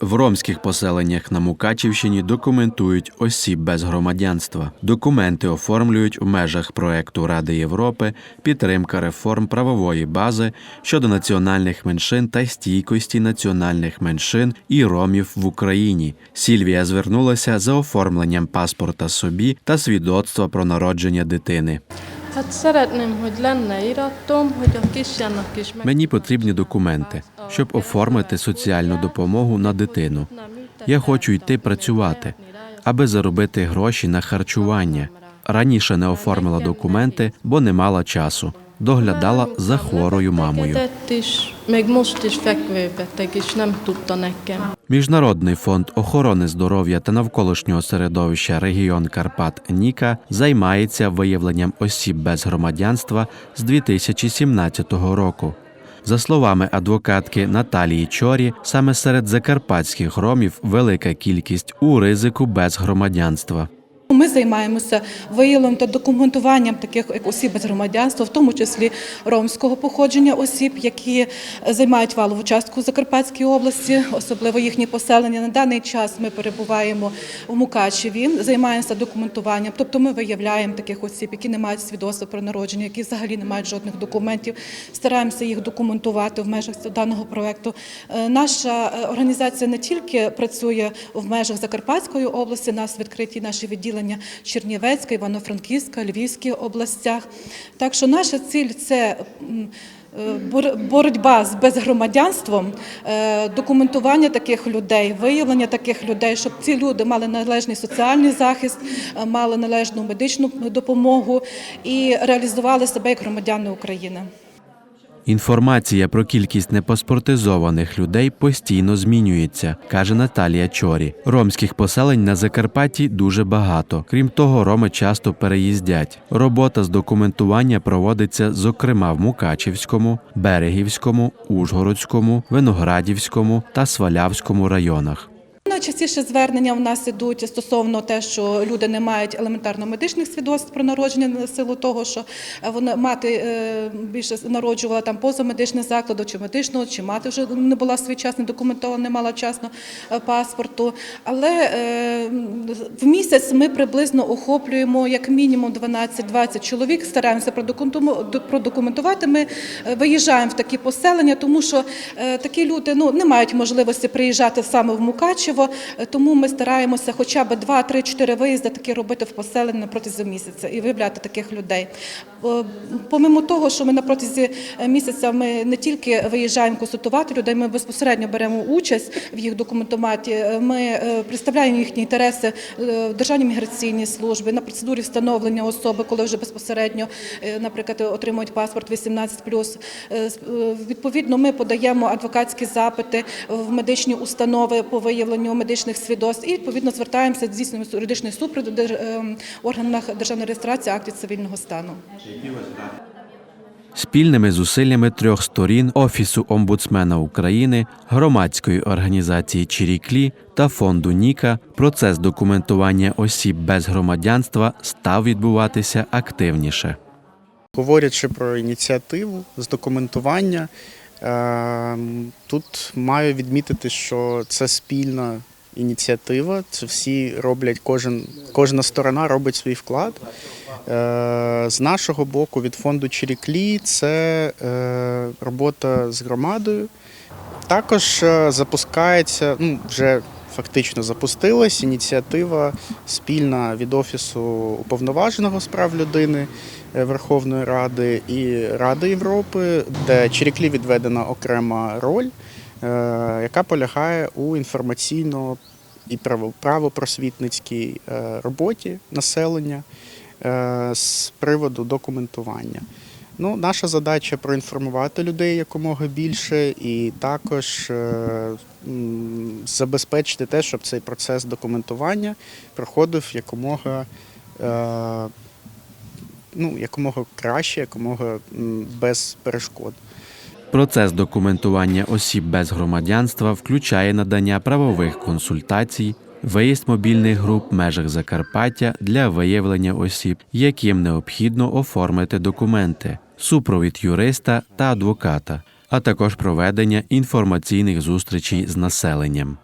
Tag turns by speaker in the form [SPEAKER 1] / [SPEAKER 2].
[SPEAKER 1] В ромських поселеннях на Мукачівщині документують осіб без громадянства. Документи оформлюють в межах проекту Ради Європи підтримка реформ правової бази щодо національних меншин та стійкості національних меншин і ромів в Україні. Сільвія звернулася за оформленням паспорта собі та свідоцтва про народження дитини. Мені потрібні документи, щоб оформити соціальну допомогу на дитину. Я хочу йти працювати, аби заробити гроші на харчування. Раніше не оформила документи, бо не мала часу. Доглядала за хворою мамою. Міжнародний фонд охорони здоров'я та навколишнього середовища регіон Карпат Ніка займається виявленням осіб без громадянства з 2017 року. За словами адвокатки Наталії Чорі, саме серед закарпатських ромів велика кількість у ризику без громадянства.
[SPEAKER 2] Ми займаємося виявленням та документуванням таких осіб без громадянства, в тому числі ромського походження осіб, які займають валову частку в Закарпатській області, особливо їхні поселення. На даний час ми перебуваємо в Мукачеві, займаємося документуванням. Тобто ми виявляємо таких осіб, які не мають свідоцтва про народження, які взагалі не мають жодних документів. Стараємося їх документувати в межах даного проекту. Е, Наша е, організація не тільки працює в межах Закарпатської області, нас відкриті наші відділення Чернівецька, Івано-Франківська, Львівській областях. Так що наша ціль це. е, бор- Боротьба з безгромадянством, е, документування таких людей, виявлення таких людей, щоб ці люди мали належний соціальний захист, е, мали належну медичну допомогу і реалізували себе як громадяни України.
[SPEAKER 1] Інформація про кількість непаспортизованих людей постійно змінюється, каже Наталія Чорі. Ромських поселень на Закарпатті дуже багато. Крім того, роми часто переїздять. Робота з документування проводиться зокрема в Мукачівському, Берегівському, Ужгородському, Виноградівському та Свалявському районах.
[SPEAKER 2] Найчастіше звернення в нас ідуть стосовно те, що люди не мають елементарно медичних свідоцтв про народження на силу того, що вона мати е, більше народжувала там поза медичним закладом чи медичного, чи мати вже не була своєчасно документована, не мала вчасно е, паспорту. Але е, в місяць ми приблизно охоплюємо як мінімум 12-20 чоловік. Стараємося продокументувати. Ми е, виїжджаємо в такі поселення, тому що е, такі люди ну не мають можливості приїжджати саме в Мукачево, е, тому ми стараємося хоча б 2-3-4 виїзди такі робити в поселення протягом місяця і виявляти таких людей. Е, Помимо того, що ми на протязі е, місяця ми не тільки виїжджаємо консультувати людей, ми безпосередньо беремо участь в їх документоматі. Ми представляємо їхні інтереси в Державній міграційній службі на процедурі встановлення особи, коли вже безпосередньо, наприклад, отримують паспорт 18+. Е, е, Відповідно, ми подаємо адвокатські запити в медичні установи по виявленню медичних свідоцтв і відповідно звертаємося здійснюємо юридичний супровід в ем, органах державної реєстрації актів цивільного стану.
[SPEAKER 1] Спільними зусиллями трьох сторін Офісу омбудсмена України, громадської організації Чиріклі та фонду Ніка процес документування осіб без громадянства став відбуватися активніше.
[SPEAKER 3] Говорячи про ініціативу з документування, тут маю відмітити, що це спільна ініціатива. Це всі роблять, кожен, кожна сторона робить свій вклад. Е, З нашого боку, від фонду Чиріклі, це е, робота з громадою. Також е, запускається, ну вже фактично запустилась ініціатива спільна від Офісу уповноваженого з прав людини е, Верховної Ради і Ради Європи, де Чиріклі відведена окрема роль, е, яка полягає у інформаційно і право- правопросвітницькій е, роботі населення з приводу документування. Ну, наша задача проінформувати людей якомога більше, і також е, забезпечити те, щоб цей процес документування проходив якомога, е, ну, якомога краще, якомога без перешкод.
[SPEAKER 1] Процес документування осіб без громадянства включає надання правових консультацій, виїзд мобільних груп в межах Закарпаття для виявлення осіб, яким необхідно оформити документи, супровід юриста та адвоката, а також проведення інформаційних зустрічей з населенням.